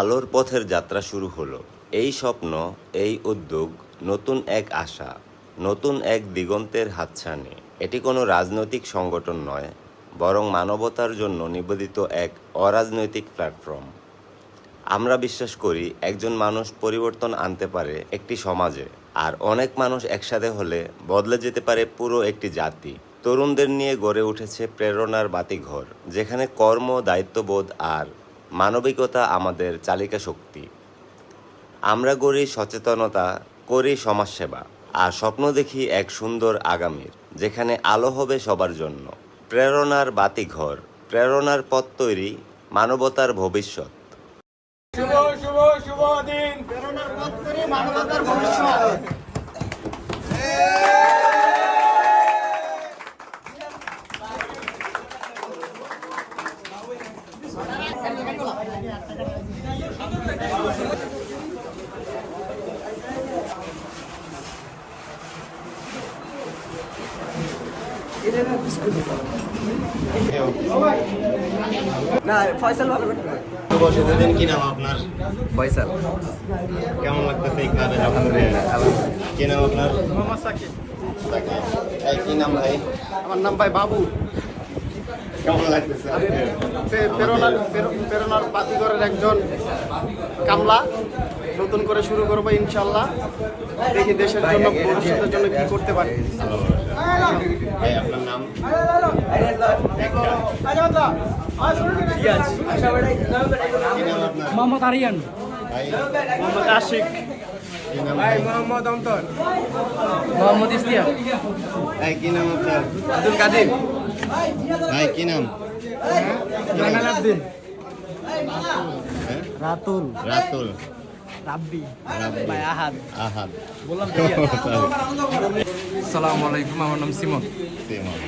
আলোর পথের যাত্রা শুরু হলো। এই স্বপ্ন, এই উদ্যোগ, নতুন এক আশা, নতুন এক দিগন্তের হাতছানি। এটি কোনো রাজনৈতিক সংগঠন নয়, বরং মানবতার জন্য নিবেদিত এক অরাজনৈতিক প্ল্যাটফর্ম। আমরা বিশ্বাস করি, একজন মানুষ পরিবর্তন আনতে পারে একটি সমাজে, আর অনেক মানুষ একসাথে হলে বদলে যেতে পারে পুরো একটি জাতি। তরুণদের নিয়ে গড়ে উঠেছে প্রেরণার বাতিঘর, যেখানে কর্ম, দায়িত্ববোধ আর মানবিকতা আমাদের চালিকা শক্তি। আমরা গড়ি সচেতনতা করি সমাজসেবা আর স্বপ্ন দেখি এক সুন্দর আগামীর যেখানে আলো হবে সবার জন্য। প্রেরণার বাতিঘর প্রেরণার পথ তৈরি মানবতার ভবিষ্যৎ। শুভ শুভ শুভ দিন। প্রেরণার পথ করি মানবতার ভবিষ্যৎ। না ফয়সাল ভালো দিন কি নাম আপনার? ফয়সাল। কেমন লাগতেছে এখানে? যখন কি নাম আপনার? মোহাম্মদ সাকিব সাকিব। কি নাম ভাই আমার নাম ভাই বাবু। কেমন লাগতেছে প্রেরণার প্রের- প্রেরণার বাতিঘরের একজন কামলা নতুন করে শুরু করব ইনশাল্লাহ দেখি দেশের জন্য ভবিষ্যতের জন্য কি করতে পারি আপনার নাম কি নাম আপনার মোহাম্মদ আরিয়ান। মোহাম্মদ আশিক। ভাই মোহাম্মদ অন্তর। মোহাম্মদ ইস্তিয়াক ভাই কি নাম আপনার? আব্দুল কাদির। ভাই কি নাম? হ্যাঁ? রাতুল। রাতুল। রাব্বি। রাব্বি। ভাই আহাদ। আহাদ। বললাম সালাম আলাইকুম আমার নাম সিমন। সিমন।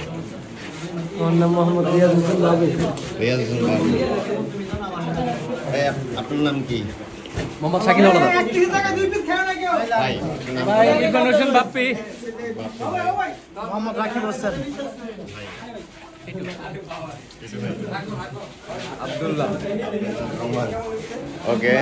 আমার নাম মোহাম্মদ রিয়াজ হোসেন বাবু। রিয়াজ হোসেন বাবু। ভাই আপনার নাম কি? মোহাম্মদ শাকিল হলদার ভাই নাম ভাই ইরফান হোসেন বাপ্পি। মোহাম্মদ রাকিব হোসেন। আব্দুল্লাহ। ওকে।